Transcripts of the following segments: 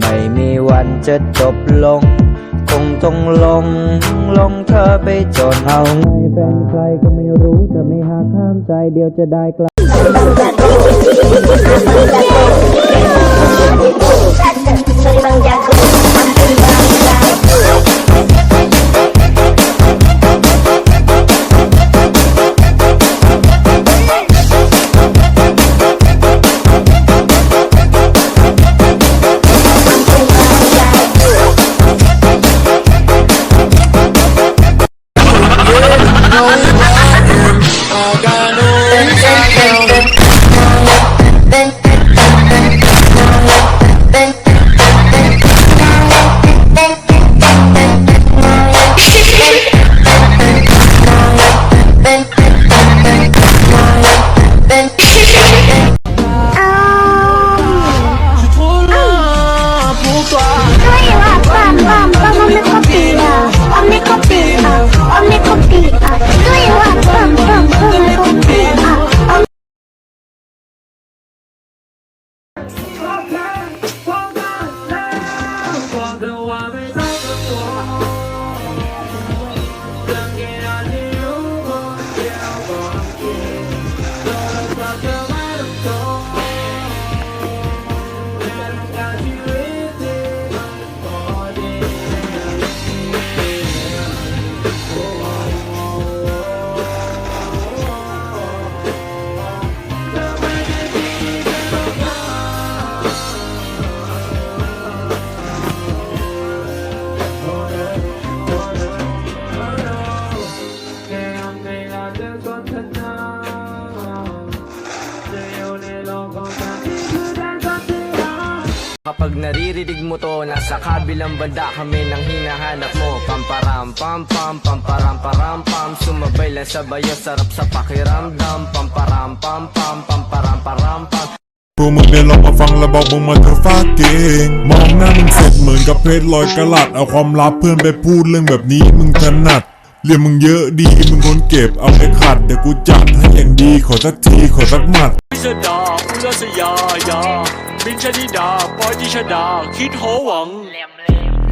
ไม่มีวันจะจบลง คงต้องลง ลงเธอไปจนเอาไงแฟนใครก็ไม่รู้แต่ไม่หากห้ามใจเดียวจะได้กลับ Oh. Kapag naririnig mo to, nasa kabilang banda kami nang hinahanap mo Pamparam pam pam, pamparam param pam Sumabay lang sa bayo, sarap sa pakiramdam Pamparam pam pam, pamparam param pam พวกมึงเนี่ยลองมาฟังแล้วบอกมึงมาเธอฟาเก่งมองหน้ามึงเสร็จเหมือนกับเพชรลอยกระลัดเอาความลับเพื่อนไปพูดเรื่องแบบนี้มึงถนัดเรียนมึงเยอะดีมึงคนเก็บเอาไปขัดเดี๋ยวกูจัดให้อย่างดีขอสักทีขอสักหมัด พิสดาอุลสยายาบินชนิดาปอยจิชดา คิดโหวัง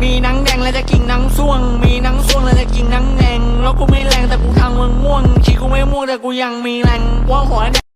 มีนังแดงแล้วจะกินนังส่วง มีนังส่วงแล้วจะกินนังแดง แล้วกูไม่แรงแต่กูทางมึงม่วงขี้กูไม่ม่วงแต่กูยังมีแรงว่าหัวแดง